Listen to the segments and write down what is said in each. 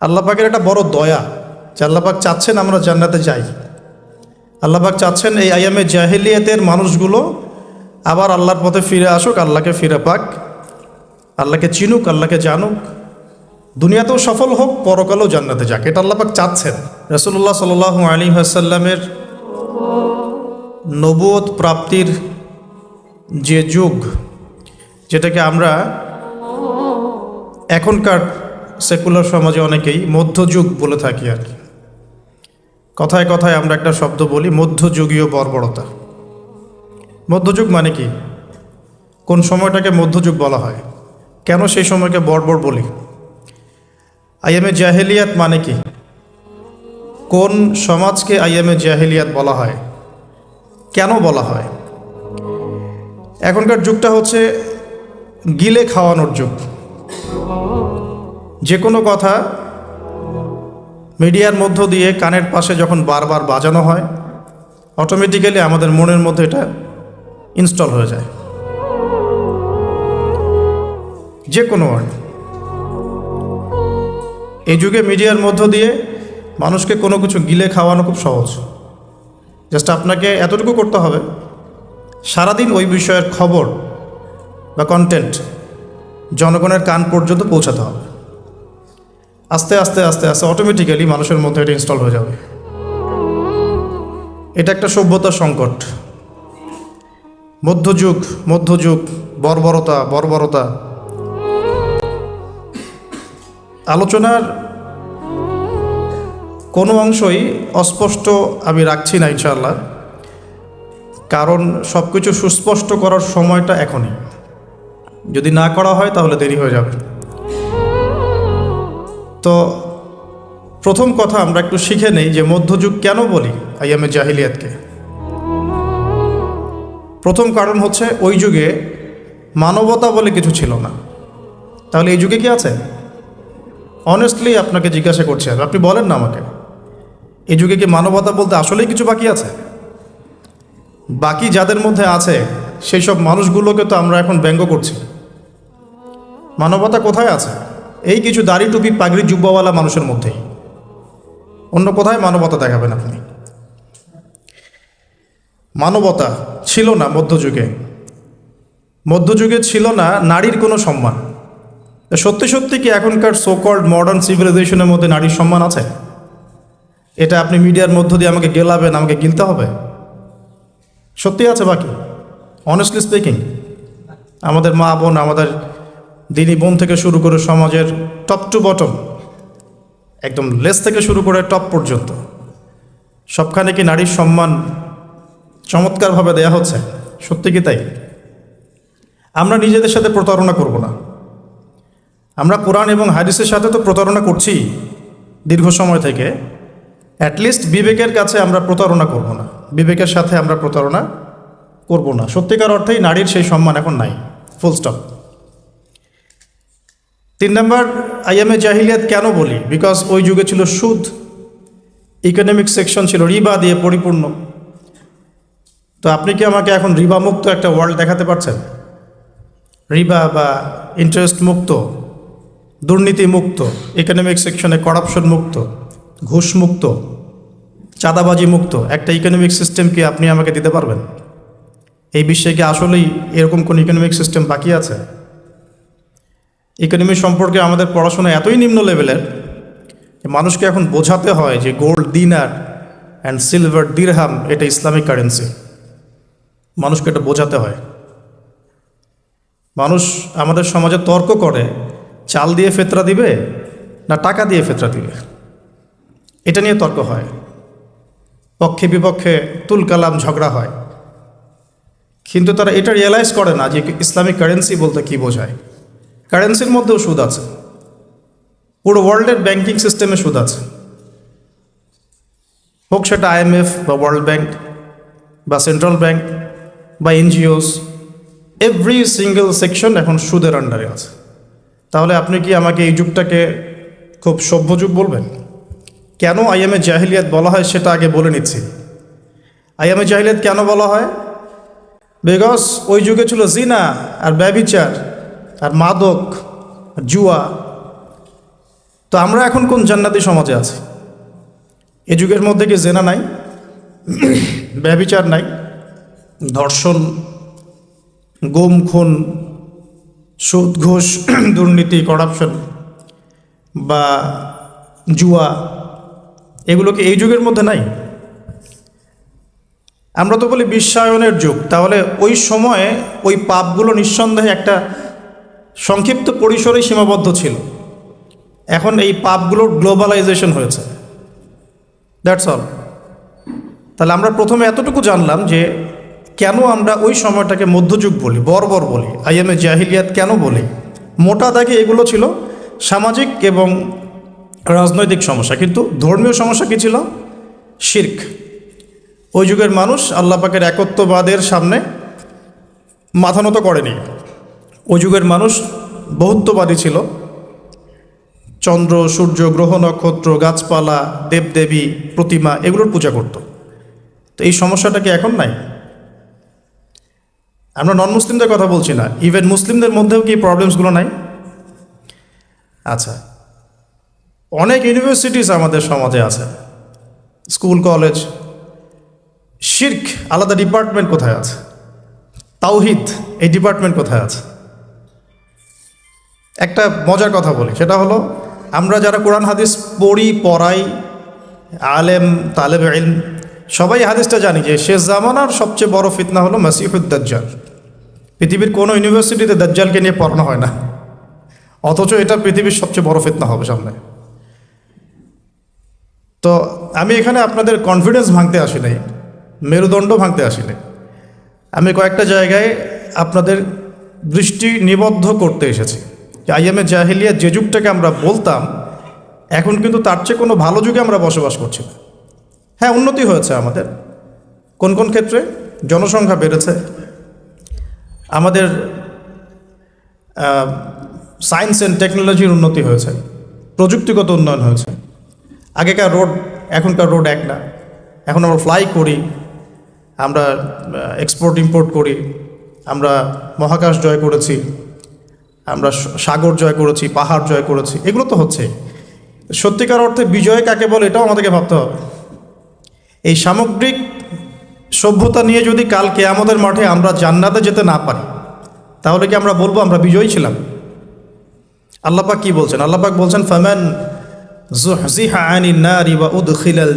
আল্লাহ পাকের একটা বড় দয়া যে আল্লাহ পাক চাচ্ছেন আমরা জান্নাতে যাই। আল্লাহ পাক চাচ্ছেন এই আইয়ামে জাহেলিয়াতের মানুষগুলো আবার আল্লাহর পথে ফিরে আসুক, আল্লাহকে ফিরে পাক। আল্লাহকে চিনুক, আল্লাহকে জানুক। দুনিয়াতেও সফল হোক, পরকালেও জান্নাতে যাক। এটা আল্লাহ পাক চাচ্ছেন। রসুল্লাহ সাল আলী আসাল্লামের নবুয়ত প্রাপ্তির যে যুগ, যেটাকে আমরা এখনকার সেকুলার সমাজে অনেকেই মধ্যযুগ বলে থাকি আর কি। কথায় কথায় আমরা একটা শব্দ বলি মধ্যযুগীয় বর্বরতা। মধ্যযুগ মানে কি? কোন সময়টাকে মধ্যযুগ বলা হয়? কেন সেই সময়কে বর্বর বলি? আইএমএ জাহেলিয়াত মানে কি? কোন সমাজকে আইএমএ জাহেলিয়াত বলা হয়? কেন বলা হয়? এখনকার যুগটা হচ্ছে গিলে খাওয়ানোর যুগ। যে কোনো কথা মিডিয়ার মধ্য দিয়ে কানের পাশে যখন বারবার বাজানো হয় অটোমেটিক্যালি আমাদের মনের মধ্যে এটা ইনস্টল হয়ে যায়। যে কোনো ওয়ার্ড এই যুগে মিডিয়ার মধ্য দিয়ে মানুষকে কোনো কিছু গিলে খাওয়ানো খুব সহজ। জাস্ট আপনাকে এতটুকু করতে হবে, সারাদিন ওই বিষয়ের খবর বা কন্টেন্ট জনগণের কান পর্যন্ত পৌঁছাতে হবে। আস্তে আস্তে আস্তে আস্তে অটোমেটিক্যালি মানুষের মধ্যে এটা ইনস্টল হয়ে যাবে। এটা একটা সভ্যতার সংকট। মধ্যযুগ মধ্যযুগ, বর্বরতা বর্বরতা। আলোচনার কোনো অংশই অস্পষ্ট আমি রাখছি না, ইনশাআল্লাহ। কারণ সব কিছু সুস্পষ্ট করার সময়টা এখনই। যদি না করা হয়, তাহলে দেরি হয়ে যাবে। তো প্রথম কথা আমরা একটু শিখে নেই যে মধ্যযুগ কেন বলি আইয়ামে জাহিলিয়াতকে। প্রথম কারণ হচ্ছে ওই যুগে মানবতা বলে কিছু ছিল না। তাহলে এই যুগে কি আছে? অনেস্টলি আপনাকে জিজ্ঞাসা করছি আমি। আপনি বলেন না আমাকে। এই যুগে কি মানবতা বলতে আসলেই কিছু বাকি আছে? বাকি যাদের মধ্যে আছে, সেই সব মানুষগুলোকে তো আমরা এখন ব্যঙ্গ করছি। মানবতা কোথায় আছে? এই কিছু দাড়ি টুপি পাগড়ি জুব্বাওয়ালা মানুষের মধ্যেই অন্য কোথায় মানবতা দেখাবেন আপনি? মানবতা ছিল না মধ্যযুগে। মধ্যযুগে ছিল না নারীর কোনো সম্মান। সত্যি সত্যি কি এখনকার সোকল্ড মডার্ন সিভিলাইজেশনের মধ্যে নারীর সম্মান আছে? এটা আপনি মিডিয়ার মধ্য দিয়ে আমাকে গেলাবেন, আমাকে গিলতে হবে? সত্যি আছে বাকি অনেস্টলি স্পিকিং আমাদের মা বোন আমাদের দিনী বোন থেকে শুরু করে সমাজের টপ টু বটম একদম লেস থেকে শুরু করে টপ পর্যন্ত, সবখানে কি নারীর সম্মান চমৎকারভাবে দেয়া হচ্ছে? সত্যি কি তাই? আমরা নিজেদের সাথে প্রতারণা করব না। আমরা কোরআন এবং হাদিসের সাথে তো প্রতারণা করছি দীর্ঘ সময় থেকে। অ্যাটলিস্ট বিবেকের কাছে আমরা প্রতারণা করব না। বিবেকের সাথে আমরা প্রতারণা করব না। সত্যিকার অর্থেই নারীর সেই সম্মান এখন নাই। ফুল স্টপ তিন নম্বর আইএমএ জাহিলিয়াত কেন বলি? বিকজ ওই যুগে ছিল সুদ। ইকোনমিক সেকশন ছিল রিবা দিয়ে পরিপূর্ণ। তো আপনি কি আমাকে এখন রিবা মুক্ত একটা ওয়ার্ল্ড দেখাতে পারছেন? রিবা বা ইন্টারেস্ট মুক্ত, দুর্নীতি মুক্ত ইকোনমিক সেকশনে করাপশন মুক্ত, ঘুষ মুক্ত, চাঁদাবাজি মুক্ত, একটা ইকোনমিক সিস্টেম কি আপনি আমাকে দিতে পারবেন? এই বিশ্বে কি আসলেই এরকম কোন ইকোনমিক সিস্টেম বাকি আছে? ইকোনমি সম্পর্কে আমাদের পড়াশোনা এতই নিম্ন লেভেলের যে মানুষকে এখন বোঝাতে হয় যে gold dinar and silver dirham এটা ইসলামিক কারেন্সি মানুষকে এটা বোঝাতে হয়। মানুষ আমাদের সমাজে তর্ক করে, চাল দিয়ে ফেতরা দিবে না টাকা দিয়ে ফেতরা দিবে? এটা নিয়ে তর্ক হয়। পক্ষে বিপক্ষে তুলকালাম, ঝগড়া হয়। কিন্তু তারা এটা রিয়েলাইজ করে না যে ইসলামিক কারেন্সি বলতে কি বোঝায়। কারেন্সির মধ্যেও সুদ আছে। পুরো ওয়ার্ল্ডের ব্যাংকিং সিস্টেমে সুদ আছে। হোক সেটা আইএমএফ বা ওয়ার্ল্ড ব্যাংক বা সেন্ট্রাল ব্যাংক বা এনজিওস এভরি সিঙ্গেল সেকশন এখন সুদের আন্ডারে আছে। তাহলে আপনি কি আমাকে এই যুগটাকে খুব সভ্য যুগ বলবেন? কেন আইএমএ জাহিলিয়াত বলা হয় সেটা আগে বলে নিচ্ছি। আইএমএ জাহিলিয়াত কেন বলা হয়? বিকজ ওই যুগে ছিল জিনা আর ব্যবিচার আর মাদক, জুয়া। তো আমরা এখন কোন জান্নাতি সমাজে আছি? এ যুগের মধ্যে কি জেনা নাই? ব্যবিচার নাই? ধর্ষণ, গুম, খুন, সুদ, ঘুষ, দুর্নীতি করাপশন বা জুয়া, এগুলো কি এই যুগের মধ্যে নাই? আমরা তো বলি বিশ্বায়নের যুগ। তাহলে ওই সময়ে ওই পাপগুলো নিঃসন্দেহে একটা সংক্ষিপ্ত পরিসরেই সীমাবদ্ধ ছিল। এখন এই পাপগুলোর গ্লোবালাইজেশন হয়েছে। দ্যাটস অল তাহলে আমরা প্রথমে এতটুকু জানলাম যে কেন আমরা ওই সময়টাকে মধ্যযুগ বলি, বর্বর বলি, আইএমএ জাহিলিয়াত কেন বলি? মোটা দাগে এগুলো ছিল সামাজিক এবং রাজনৈতিক সমস্যা, কিন্তু ধর্মীয় সমস্যা কী ছিল? শির্ক। ওই যুগের মানুষ আল্লাহ পাকের একত্ববাদের সামনে মাথা নত করেনি। ওই যুগের মানুষ বহুত্ববাদী ছিল। চন্দ্র, সূর্য, গ্রহ, নক্ষত্র, গাছপালা, দেবদেবী, প্রতিমা এগুলোর পূজা করত। তো এই সমস্যাটা কি এখন নাই? আমরা নন মুসলিমদের কথা বলছি না। ইভেন মুসলিমদের মধ্যেও কি প্রবলেমসগুলো নাই? আচ্ছা। অনেক ইউনিভার্সিটিস আমাদের সমাজে আছে। স্কুল কলেজ শির্ক আলাদা ডিপার্টমেন্ট কোথায় আছে? তাওহিদ, এই ডিপার্টমেন্ট কোথায় আছে? একটা মজার কথা বলি, সেটা হলো আমরা যারা কোরআন হাদিস পড়ি, পড়াই, আলেম, তালেব ইলম, সবাই হাদিসটা জানি যে শেষ জামানার সবচেয়ে বড় ফিতনা হলো মাসিহুদ্দাজ্জাল পৃথিবীর কোনো ইউনিভার্সিটিতে দাজ্জালকে নিয়ে পড়ানো হয় না। অথচ এটা পৃথিবীর সবচেয়ে বড় ফিতনা হবে সামনে। তো আমি এখানে আপনাদের কনফিডেন্স ভাঙতে আসি নাই, মেরুদণ্ড ভাঙতে আসি নাই। আমি কয়েকটা জায়গায় আপনাদের দৃষ্টি নিবদ্ধ করতে এসেছি। যে আইএমএ জাহিলিয়া যে যুগটাকে আমরা বলতাম, এখন কিন্তু তার চেয়ে কোনো ভালো যুগে আমরা বসবাস করছি না। হ্যাঁ উন্নতি হয়েছে আমাদের। কোন কোন ক্ষেত্রে? জনসংখ্যা বেড়েছে। আমাদের সায়েন্স অ্যান্ড টেকনোলজির উন্নতি হয়েছে। প্রযুক্তিগত উন্নয়ন হয়েছে। আগেকার রোড এখনকার রোড এক না। এখন আমরা ফ্লাই করি, আমরা এক্সপোর্ট ইম্পোর্ট করি, আমরা মহাকাশ জয় করেছি। আমরা সাগর জয় করেছি, পাহাড় জয় করেছি, এগুলো তো হচ্ছে। সত্যিকার অর্থে বিজয় কাকে বলে, এটাও আমাদেরকে ভাবতে হবে। এই সামগ্রিক সভ্যতা নিয়ে যদি কালকে আমাদের মাঠে আমরা জান্নাতে যেতে না পারি, তাহলে কি আমরা বলব আমরা বিজয়ী ছিলাম? আল্লাপাক কি বলছেন? আল্লাপাক বলছেন নারি ওয়া উদখিলাল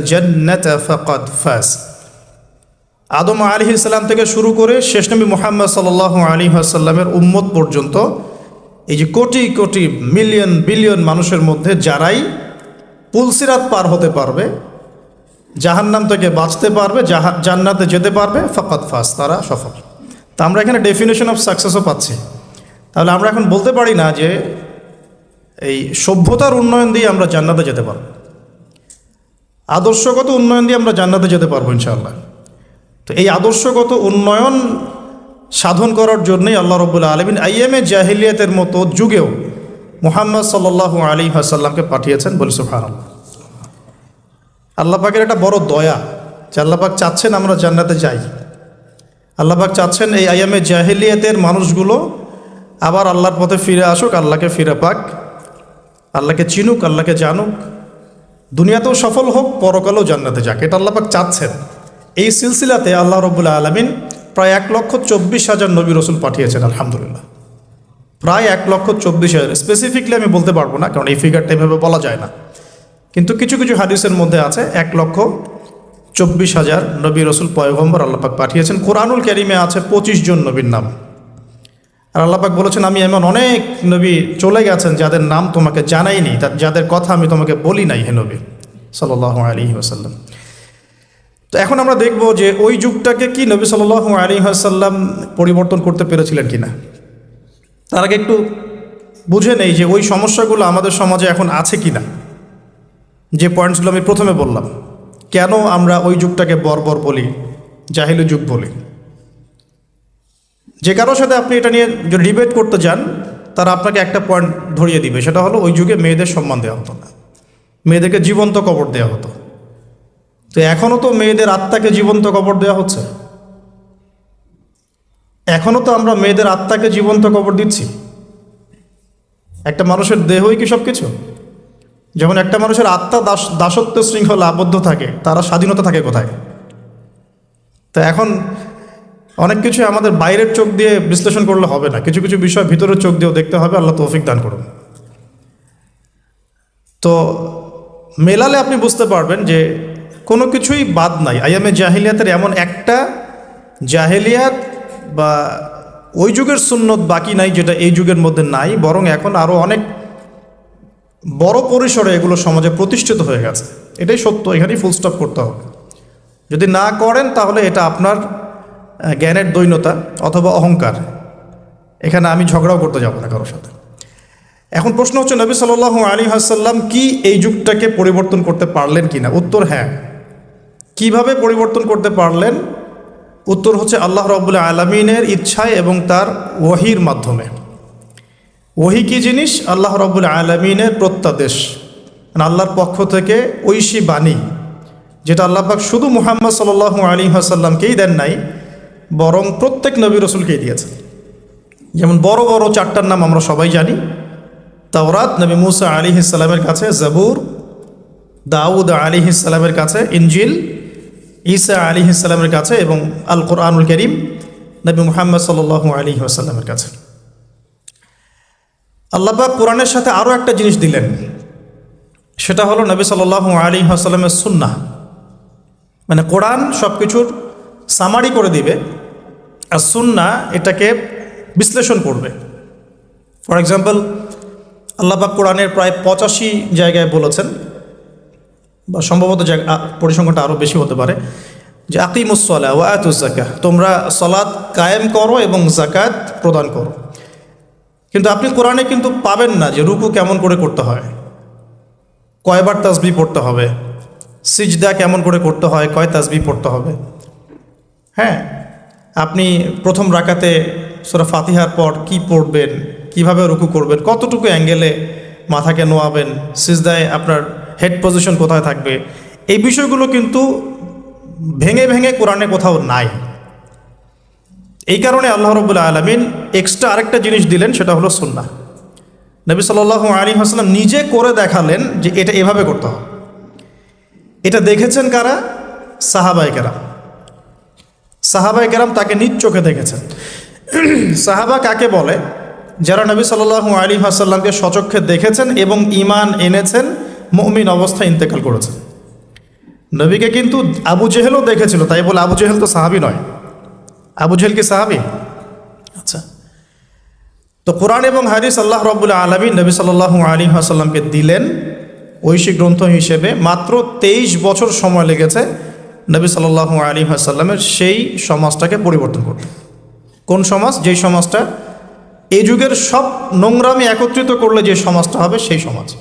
আদম আলী ইসলাম থেকে শুরু করে শেষ নবী মোহাম্মদ সাল্লাহ আলী আসাল্লামের উম্মত পর্যন্ত এই যে কোটি কোটি মিলিয়ন, বিলিয়ন মানুষের মধ্যে যারাই পুলসিরাত পার হতে পারবে, জাহান্নাম থেকে বাঁচতে পারবে জান্নাতে যেতে পারবে ফকাত ফাস, তারা সফল। তা আমরা এখানে ডেফিনেশন অফ সাকসেসও পাচ্ছি। তাহলে আমরা এখন বলতে পারি না যে এই সভ্যতার উন্নয়ন দিয়ে আমরা জান্নাতে যেতে পারব। আদর্শগত উন্নয়ন দিয়ে আমরা জান্নাতে যেতে পারব ইনশাআল্লাহ। তো এই আদর্শগত উন্নয়ন সাধন করার জন্যই আল্লাহ রবুল্লা আলমিন আইএমএ জাহিলিয়াতের মতো যুগেও মুহাম্মদ সাল্লাহ আলী হাসাল্লামকে পাঠিয়েছেন বলে সুফান আল্লাহ পাকের একটা বড় দয়া যে আল্লাহ পাক চাচ্ছেন আমরা জান্নাতে যাই। আল্লাহ পাক চাচ্ছেন এই আইএমএ জাহিলিয়াতের মানুষগুলো আবার আল্লাহর পথে ফিরে আসুক, আল্লাহকে ফিরে পাক, আল্লাহকে চিনুক, আল্লাহকে জানুক। দুনিয়াতেও সফল হোক, পরকালেও জান্নাতে যাক। এটা আল্লাহ পাক চাচ্ছেন। এই সিলসিলাতে আল্লাহ রবুল্লা আলমিন প্রায় এক লক্ষ চব্বিশ হাজার নবী রসুল পাঠিয়েছেন, আলহামদুলিল্লাহ। প্রায় এক লক্ষ চব্বিশ হাজার। স্পেসিফিকলি আমি বলতে পারব না, কারণ এই ফিগারটা এভাবে বলা যায় না। কিন্তু কিছু কিছু হাদিসের মধ্যে আছে, এক লক্ষ চব্বিশ হাজার নবী রসুল পয়গম্বর আল্লাপাক পাঠিয়েছেন। কোরআনুল ক্যারিমে আছে পঁচিশ জন নবীর নাম। আর আল্লাপাক বলেছেন, আমি এমন অনেক নবী চলে গেছেন যাদের নাম তোমাকে জানাইনি, যাদের কথা আমি তোমাকে বলি নাই হে নবী। সাল্লাহ আলী ওসাল্লাম তো এখন আমরা দেখব যে ওই যুগটাকে কি নবী সাল্লাহ আলী আসাল্লাম পরিবর্তন করতে পেরেছিলেন কিনা। তার আগে একটু বুঝে নেই যে ওই সমস্যাগুলো আমাদের সমাজে এখন আছে কিনা। যে পয়েন্টসগুলো আমি প্রথমে বললাম, কেন আমরা ওই যুগটাকে বর্বর বলি, জাহিলু যুগ বলি? যে কারোর সাথে আপনি এটা নিয়ে যদি ডিবেট করতে যান, তারা আপনাকে একটা পয়েন্ট ধরিয়ে দিবে, সেটা হলো ওই যুগে মেয়েদের সম্মান দেওয়া হতো না। মেয়েদেরকে জীবন্ত কবর দেওয়া হতো। তো এখনও তো মেয়েদের আত্মাকে জীবন্ত কবর দেওয়া হচ্ছে? এখনও তো আমরা মেয়েদের আত্মাকে জীবন্ত কবর দিচ্ছি। একটা মানুষের দেহই কি সব কিছু যখন একটা মানুষের আত্মা দাস দাসত্ব শৃঙ্খলা আবদ্ধ থাকে, তারা স্বাধীনতা থাকে কোথায়? তো এখন অনেক কিছু আমাদের বাইরের চোখ দিয়ে বিশ্লেষণ করলে হবে না। কিছু কিছু বিষয় ভিতরের চোখ দিয়েও দেখতে হবে, আল্লাহ তৌফিক দান করুন। তো মেলালে আপনি বুঝতে পারবেন যে কোনো কিছুই বাদ নাই। আইয়ামে জাহিলিয়াতের এমন একটা জাহেলিয়াত বা ওই যুগের সুন্নত বাকি নাই যেটা এই যুগের মধ্যে নাই, বরং এখন আরও অনেক বড় পরিসরে এগুলো সমাজে প্রতিষ্ঠিত হয়ে গেছে। এটাই সত্য, এখানেই ফুল স্টপ করতে হবে। যদি না করেন তাহলে এটা আপনার জ্ঞানের দৈন্যতা অথবা অহংকার। এখানে আমি ঝগড়াও করতে যাব না কারোর সাথে। এখন প্রশ্ন হচ্ছে, নবী সাল আলী হাসাল্লাম কি এই যুগটাকে পরিবর্তন করতে পারলেন কি না উত্তর হ্যাঁ। কীভাবে পরিবর্তন করতে পারলেন? উত্তর হচ্ছে আল্লাহ রবুল্লা আলমিনের ইচ্ছায় এবং তার ওহির মাধ্যমে। ওহি কি জিনিস? আল্লাহ রবুল আলমিনের প্রত্যাদেশ। মানে আল্লাহর পক্ষ থেকে ঐশী বাণী, যেটা আল্লাহ পাক শুধু মুহাম্মদ সাল আলী হাসাল্লামকেই দেন নাই, বরং প্রত্যেক নবী রসুলকেই দিয়েছেন। যেমন বড় বড় চারটার নাম আমরা সবাই জানি। তাওরাত নবী মুসা আলী ইসালামের কাছে, জাবুর, দাউদ আলী ইসালামের কাছে, ইনজিল ঈসা আলী ইসালামের কাছে এবং আল কোরআনুল করিম নবী মুহাম্মদ সাল আলী আসাল্লামের কাছে। আল্লাহবাক কোরআনের সাথে আরও একটা জিনিস দিলেন। সেটা হলো নবী সাল আলী আসাল্লামের সুন্না মানে কোরআন সব কিছুর সামারি করে দিবে, আর সুন্না এটাকে বিশ্লেষণ করবে। ফর এক্সাম্পল আল্লাহবাক কোরআনের প্রায় পঁচাশি জায়গায় বলেছেন বা সম্ভবত পরিসংখ্যানটা আরও বেশি হতে পারে, যে আকিমুসলা ও আয়াতুজাকা তোমরা সলাদ কায়েম করো এবং জাকাত প্রদান করো। কিন্তু আপনি কোরআনে কিন্তু পাবেন না যে রুকু কেমন করে করতে হয়, কয়বার তাসবি পড়তে হবে, সিজদা কেমন করে করতে হয়, কয় তাসবি পড়তে হবে। হ্যাঁ আপনি প্রথম রাকাতে সোরা ফাতিহার পর কি পড়বেন, কীভাবে রুকু করবেন, কতটুকু অ্যাঙ্গেলে মাথাকে নোয়াবেন, সিজদায় আপনার হেড পজিশন কোথায় থাকবে? এই বিষয়গুলো কিন্তু ভেঙে ভেঙে কোরআনে কোথাও নাই। এই কারণে আল্লাহ রবুল্লা আলমিন এক্সট্রা আরেকটা জিনিস দিলেন, সেটা হলো সুন্না নবী সাল্লাহ আলী হাসলাম নিজে করে দেখালেন যে এটা এভাবে করতে হবে। এটা দেখেছেন কারা? সাহাবাই কেরাম। সাহাবাই কেরাম তাকে নিজ চোখে দেখেছেন। সাহাবা কাকে বলে? যারা নবী সাল্লাহ আলী হাসাল্লামকে সচক্ষে দেখেছেন এবং ইমান এনেছেন মমিন অবস্থায় ইন্তেকাল করেছেন নবীকে কিন্তু আবু জেহেলও দেখেছিল, তাই বলে আবু জেহেল তো সাহাবি নয়। আবু জেহেল কি সাহাবি? আচ্ছা। তো কোরআন এবং হাদিস আল্লাহ রব্বুল আলমী নবী সাল্লাহ আলী আসাল্লামকে দিলেন ঐশী গ্রন্থ হিসেবে, মাত্র তেইশ বছর সময় লেগেছে নবী সাল্লাহ আলী আসাল্লামের সেই সমাজটাকে পরিবর্তন করতে। কোন সমাজ? যেই সমাজটা এই যুগের সব নোংরামি একত্রিত করলে যে সমাজটা হবে সেই সমাজ।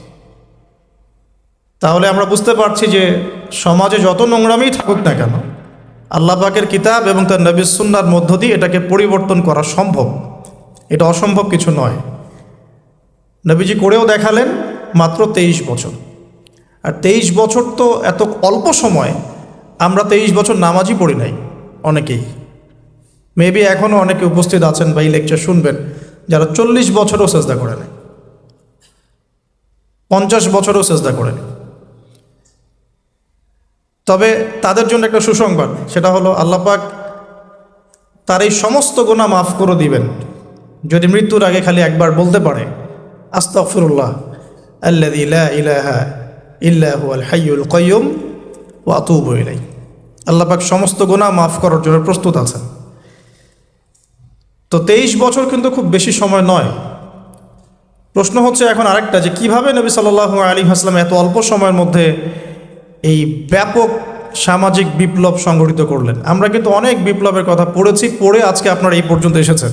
তাহলে আমরা বুঝতে পারছি যে সমাজে যত নোংরামি থাকুক না কেন, আল্লাহ পাকের কিতাব এবং তার নবী সুন্নার মধ্য দিয়ে এটাকে পরিবর্তন করা সম্ভব। এটা অসম্ভব কিছু নয়। নবীজি করেও দেখালেন মাত্র তেইশ বছর। আর তেইশ বছর তো এত অল্প সময়, আমরা তেইশ বছর নামাজই পড়ি নাই অনেকেই। মেবি এখনও অনেকে উপস্থিত আছেন বা এই লেকচার শুনবেন, যারা চল্লিশ বছরও চেষ্টা করে নেয় পঞ্চাশ বছরও চেষ্টা করে নেয় তবে তাদের জন্য একটা সুসংবাদ, সেটা হলো আল্লাপাক তার এই সমস্ত গোনা মাফ করে দিবেন। যদি মৃত্যুর আগে খালি একবার বলতে পারে আস্তাফিরুল্লাহ আল্লাহ ইলাহা আল হাইয়ুল কয়ুম ও আতুব ইলাই আল্লাপাক সমস্ত গোনা মাফ করার জন্য প্রস্তুত আছেন। তো তেইশ বছর কিন্তু খুব বেশি সময় নয়। প্রশ্ন হচ্ছে এখন আরেকটা যে কীভাবে নবী সাল্লাহ আলী হাসলাম এত অল্প সময়ের মধ্যে এই ব্যাপক সামাজিক বিপ্লব সংগঠিত করলেন। আমরা কিন্তু অনেক বিপ্লবের কথা পড়েছি, পড়ে আজকে আপনারা এই পর্যন্ত এসেছেন।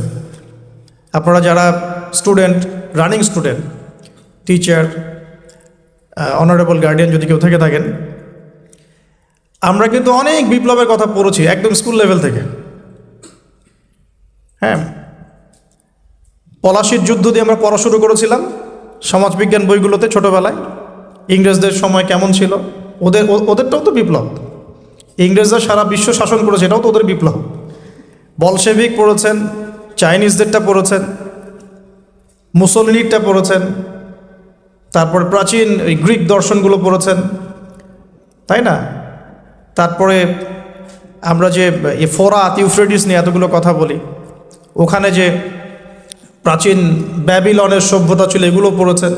আপনারা যারা student, running student, teacher honourable guardian যদি কেউ থেকে থাকেন, আমরা কিন্তু অনেক বিপ্লবের কথা পড়েছি, একদম স্কুল লেভেল থেকে। হ্যাঁ পলাশির যুদ্ধ দিয়ে আমরা পড়া শুরু করেছিলাম, সমাজবিজ্ঞান বইগুলোতে ছোটোবেলায়। ইংরেজদের সময় কেমন ছিল? ওদের ওদেরটাও তো বিপ্লব। ইংরেজরা সারা বিশ্ব শাসন করেছে, এটাও তো ওদের বিপ্লব। বলশেভিক পড়েছেন, চাইনিজদেরটা পড়েছেন মুসলিনিরটা পড়েছেন, তারপরে প্রাচীন ওই গ্রিক দর্শনগুলো পড়েছেন, তাই না? তারপরে আমরা যে এ ফোরাত ইউফ্রেডিস নিয়ে এতগুলো কথা বলি, ওখানে যে প্রাচীন ব্যাবিলনের সভ্যতা ছিল, এগুলো পড়েছেন।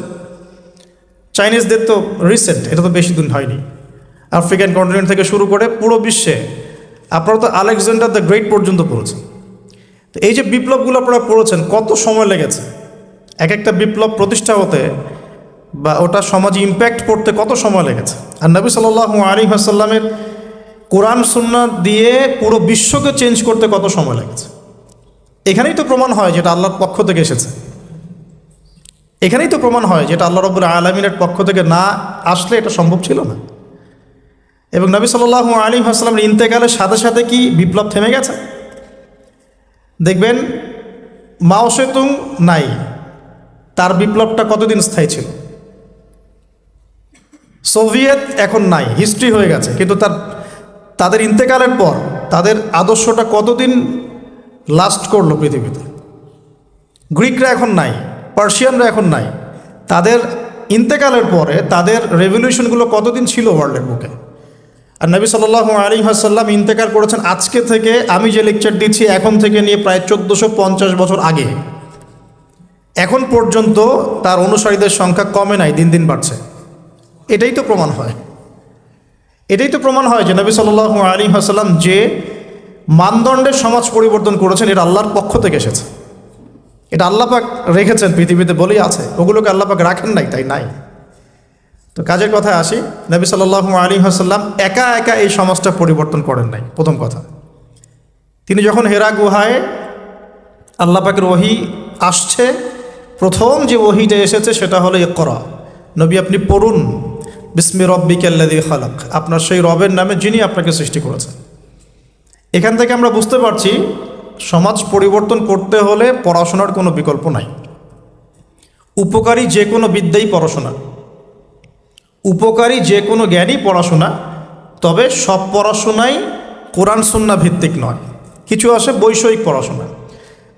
চাইনিজদের তো রিসেন্ট এটা তো বেশি দিন হয়নি। আফ্রিকান কন্টিনেন্ট থেকে শুরু করে পুরো বিশ্বে আপনারা তো আলেকজান্ডার দ্য গ্রেট পর্যন্ত পড়েছেন তো এই যে বিপ্লবগুলো আপনারা পড়েছেন, কত সময় লেগেছে? এক একটা বিপ্লব প্রতিষ্ঠা হতে বা ওটা সমাজে ইম্প্যাক্ট পড়তে কত সময় লেগেছে? আর নবী সাল্লাহ আলী আসাল্লামের কোরআন সুন্না দিয়ে পুরো বিশ্বকে চেঞ্জ করতে কত সময় লেগেছে? এখানেই তো প্রমাণ হয় যেটা আল্লাহর পক্ষ থেকে এসেছে। এখানেই তো প্রমাণ হয় যেটা আল্লাহ রব্বুল আলমিনের পক্ষ থেকে না আসলে এটা সম্ভব ছিল না। এবং নবী সাল্লাহ আলী আসসালামের ইন্তেকালের সাথে সাথে কি বিপ্লব থেমে গেছে? দেখবেন মাও সেতুং নাই, তার বিপ্লবটা কতদিন স্থায়ী ছিল? সোভিয়েত এখন নাই, হিস্ট্রি হয়ে গেছে, কিন্তু তার, তাদের ইন্তেকালের পর তাদের আদর্শটা কতদিন লাস্ট করল পৃথিবীতে? গ্রিকরা এখন নাই পার্সিয়ানরা এখন নাই। তাদের ইন্তেকালের পরে তাদের রেভলিউশনগুলো কতদিন ছিল ওয়ার্ল্ডের বুকে? আর নবী সাল্লাহ আলী হাসাল্লাম ইন্তেকার করেছেন আজকে থেকে, আমি যে লেকচার দিচ্ছি এখন থেকে নিয়ে প্রায় চোদ্দোশো পঞ্চাশ বছর আগে। এখন পর্যন্ত তার অনুসারীদের সংখ্যা কমে নাই, দিন দিন বাড়ছে। এটাই তো প্রমাণ হয়। এটাই তো প্রমাণ হয় যে নবী সাল্লাহ আলী হাসাল্লাম যে মানদণ্ডের সমাজ পরিবর্তন করেছেন, এটা আল্লাহর পক্ষ থেকে এসেছে। এটা আল্লাপাক রেখেছেন, পৃথিবীতে বলেই আছে। ওগুলোকে আল্লাপাক রাখেন নাই, তাই নাই। তো কাজের কথায় আসি, নবী সাল্লাহ আলী হাসাল্লাম একা একা এই সমাজটা পরিবর্তন করেন নাই, প্রথম কথা। তিনি যখন হেরা গুহায় আল্লাপাকের ওহি আসছে, প্রথম যে ওহিটা এসেছে সেটা হলো করা। নবী, আপনি পড়ুন, বিস্মি রব্বিকাল্লাদি খালাক। আপনার সেই রবের নামে যিনি আপনাকে সৃষ্টি করেছেন। এখান থেকে আমরা বুঝতে পারছি সমাজ পরিবর্তন করতে হলে পড়াশোনার কোনো বিকল্প নাই। উপকারী যে কোনো বিদ্যাই পড়াশোনা। উপকারী যে কোনো জ্ঞানই পড়াশোনা, তবে সব পড়াশোনাই কোরআন সুন্না ভিত্তিক নয়। কিছু আসে বৈষয়িক পড়াশোনা।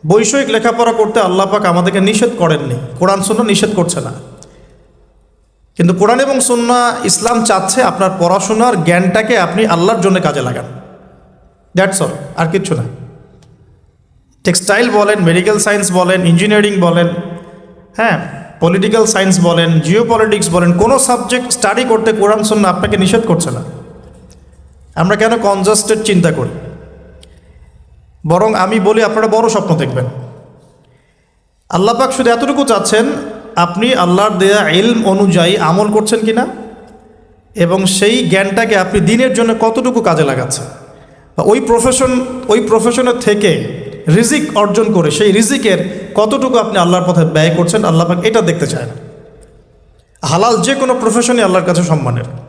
বৈষয়িক লেখাপড়া করতে আল্লাপাক আমাদেরকে নিষেধ করেননি। কোরআন সুন্না নিষেধ করছে না। কিন্তু কোরআন এবং সুন্না ইসলাম চাচ্ছে আপনার পড়াশোনার জ্ঞানটাকে আপনি আল্লাহর জন্য কাজে লাগান। দ্যাটস অল, আর কিচ্ছু না। টেক্সটাইল বলেন মেডিকেল সায়েন্স বলেন ইঞ্জিনিয়ারিং বলেন হ্যাঁ পলিটিক্যাল সায়েন্স বলেন জিও পলিটিক্স বলেন, কোনো সাবজেক্ট স্টাডি করতে কোরআন সুন্না আপনাকে নিষেধ করছে না। আমরা কেন কনজাস্টেড চিন্তা করি? বরং আমি বলি, আপনারা বড় স্বপ্ন দেখবেন। আল্লাপাক শুধু এতটুকু চাচ্ছেন, আপনি আল্লাহর দেয়া ইলম অনুযায়ী আমল করছেন কি না এবং সেই জ্ঞানটাকে আপনি দিনের জন্য কতটুকু কাজে লাগাচ্ছেন? বা ওই প্রফেশন ওই প্রফেশনের থেকে রিজিক অর্জন করে, সেই রিজিকের কতটুকু আপনি আল্লাহর পথে ব্যয় করছেন, আল্লাহ এটা দেখতে চায় না। হালাল যে কোনো প্রফেশনই আল্লাহর কাছে সম্মানের।